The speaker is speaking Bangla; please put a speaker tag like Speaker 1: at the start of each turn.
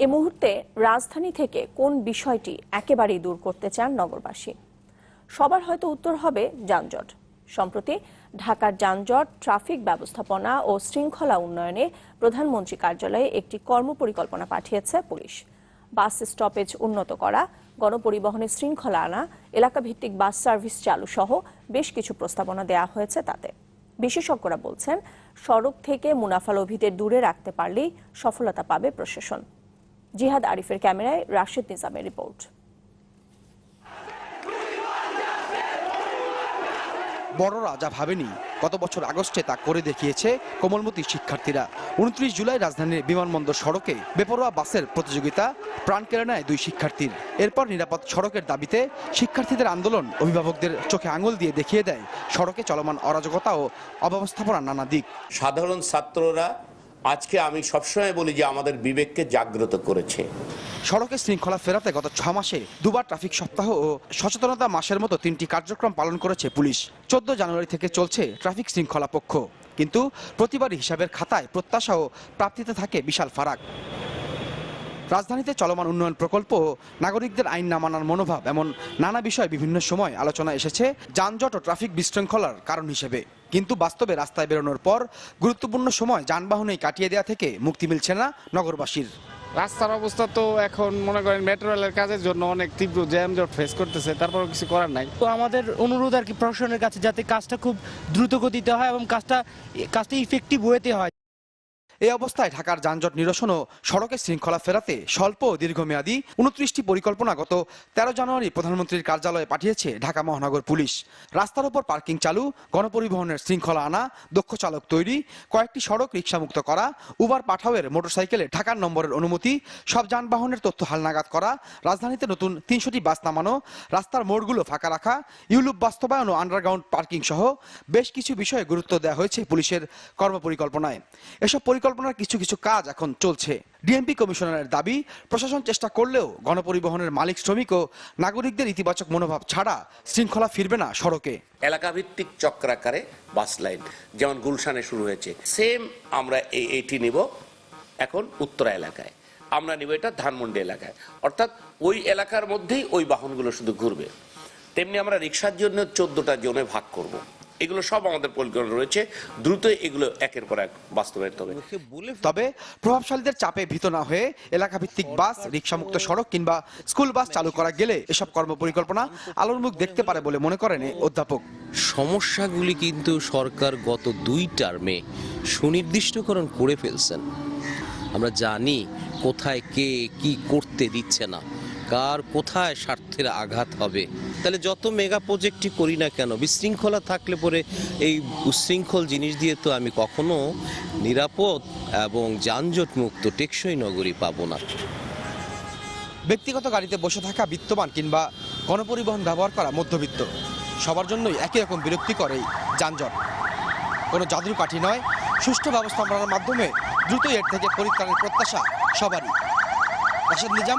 Speaker 1: এ মুহূর্তে রাজধানী থেকে কোন বিষয়টি একেবারেই দূর করতে চান নগরবাসী? সবার হয়তো উত্তর হবে যানজট। সম্প্রতি ঢাকার যানজট, ট্রাফিক ব্যবস্থাপনা ও শৃঙ্খলা উন্নয়নে প্রধানমন্ত্রী কার্যালয়ে একটি কর্মপরিকল্পনা পাঠিয়েছে পুলিশ। বাস স্টপেজ উন্নত করা, গণপরিবহনের শৃঙ্খলা আনা, এলাকাভিত্তিক বাস সার্ভিস চালু সহ বেশ কিছু প্রস্তাবনা দেওয়া হয়েছে তাতে। বিশেষজ্ঞরা বলছেন, সড়ক থেকে মুনাফালোভীদের দূরে রাখতে পারলেই সফলতা পাবে প্রশাসন। জিহাদ আরিফের ক্যামেরায় রাশেদ নিজামের রিপোর্ট।
Speaker 2: বড়রা যা ভাবেনি। গত বছর আগস্টে তা করে দেখিয়েছে কোমলমতি শিক্ষার্থীরা। উনত্রিশ জুলাই রাজধানীর বিমানবন্দর সড়কে বেপরোয়া বাসের প্রতিযোগিতা প্রাণ কেড়ে নেয় দুই শিক্ষার্থীর। এরপর নিরাপদ সড়কের দাবিতে শিক্ষার্থীদের আন্দোলন অভিভাবকদের চোখে আঙুল দিয়ে দেখিয়ে দেয় সড়কে চলমান অরাজকতা ও অব্যবস্থাপনার নানা দিক।
Speaker 3: সাধারণ ছাত্ররা আজকে আমি সবসময় বলি যে আমাদের বিবেককে জাগ্রত করেছে।
Speaker 2: সড়কে শৃঙ্খলা ফেরাতে গত ছ মাসে দুবার ট্রাফিক সপ্তাহ ও সচেতনতা মাসের মতো তিনটি কার্যক্রম পালন করেছে পুলিশ। চোদ্দ জানুয়ারি থেকে চলছে ট্রাফিক শৃঙ্খলা পক্ষ। কিন্তু প্রতিবারই হিসাবের খাতায় প্রত্যাশা ও প্রাপ্তিতে থাকে বিশাল ফারাক। রাজধানীতে চলমান উন্নয়ন প্রকল্প নাগরিকদের আইন না মানার মনোভাব এমন নানা বিষয় বিভিন্ন সময় আলোচনা এসেছে যানজট ও ট্রাফিক বিশৃঙ্খলার কারণ হিসেবে। কিন্তু বাস্তবে রাস্তায় বেরোনোর পর গুরুত্বপূর্ণ সময় যানবাহনেই কাটিয়ে দেওয়া থেকে মুক্তি মিলছে না নগরবাসীর।
Speaker 4: রাস্তার অবস্থা তো এখন মনে করেন মেট্রো রেলের কাজের জন্য অনেক তীব্র জ্যাম জট ফেস করতেছে তারপর কিছু করার নাই।
Speaker 5: তো আমাদের অনুরোধ আর কি প্রশাসনের কাছে যাতে কাজটা খুব দ্রুত গতিতে হয় এবং কাজটা কাজটা ইফেক্টিভ ওয়েতে হয়।
Speaker 2: এই অবস্থায় ঢাকার যানজট নিরসন ও সড়কের শৃঙ্খলা ফেরাতে স্বল্প ও দীর্ঘমেয়াদী উনত্রিশটি পরিকল্পনা গত তেরো জানুয়ারি প্রধানমন্ত্রীর কার্যালয়ে পাঠিয়েছে ঢাকা মহানগর পুলিশ। রাস্তার উপর পার্কিং চালু, গণপরিবহনের শৃঙ্খলা আনা, দক্ষ চালক তৈরি, কয়েকটি সড়ক রিক্সামুক্ত করা, উবার পাঠাওয়ের মোটরসাইকেলে ঢাকার নম্বরের অনুমতি, সব যানবাহনের তথ্য হালনাগাদ করা, রাজধানীতে নতুন তিনশোটি বাস নামানো, রাস্তার মোড়গুলো ফাঁকা রাখা, ইউলুপ বাস্তবায়ন ও আন্ডারগ্রাউন্ড পার্কিং সহ বেশ কিছু বিষয়ে গুরুত্ব দেওয়া হয়েছে পুলিশের কর্মপরিকল্পনায়। এসব পরিকল্পনার কিছু কিছু কাজ এখন চলছে। ডিএমপি কমিশনারের দাবি, প্রশাসন চেষ্টা করলেও গণপরিবহনের মালিক, শ্রমিক ও নাগরিকদের ইতিবাচক মনোভাব ছাড়া শৃঙ্খলা ফিরবে না সড়কে।
Speaker 3: এলাকাভিত্তিক চক্রাকারে বাস লাইন, যেমন গুলশানে শুরু হয়েছে, সেম আমরা এই নিব এখন উত্তরা এলাকায়। আমরা নিব এটা ধানমন্ডি এলাকায়। অর্থাৎ ওই এলাকার মধ্যেই ওই বাহনগুলো শুধু ঘুরবে। তেমনি আমরা রিক্সার জন্য চোদ্দটা জোনে ভাগ করব। এগুলো সব আমাদের পরিকল্পনা রয়েছে। দ্রুত এগুলো একের পর এক বাস্তবায়িত হবে।
Speaker 2: তবে প্রভাবশালীদের চাপে ভীত না হয়ে এলাকা ভিত্তিক বাস রিক্সামুক্ত সড়ক কিংবা স্কুল বাস চালু করা গেলে এসব কর্মপরিকল্পনা আলোর মুখ দেখতে পারে বলে মনে করেন অধ্যাপক।
Speaker 6: সমস্যাগুলি কিন্তু সরকার গত দুই টার্মে সুনির্দিষ্টকরণ করে ফেলছেন। আমরা জানি কোথায় কে কি করতে দিচ্ছে না। কার কোথায় স্বার্থের আঘাত হবে? তাহলে যত মেগা প্রজেক্টই করি না কেন, বিশৃঙ্খলা থাকলে পরে এই উশৃঙ্খল জিনিস দিয়ে তো আমি কখনো নিরাপদ এবং যানজট মুক্ত টেকসই নগরী পাবো না।
Speaker 2: ব্যক্তিগত গাড়িতে বসে থাকা বিত্তবান কিংবা গণপরিবহন ব্যবহার করা মধ্যবিত্ত, সবার জন্যই একই রকম বিরক্তিকর এই যানজট। কোনো জাদুর কাঠি নয়, সুষ্ঠু ব্যবস্থাপনার মাধ্যমে দ্রুতই এর থেকে পরিত্রাণের প্রত্যাশা সবারই। Rashed Nizam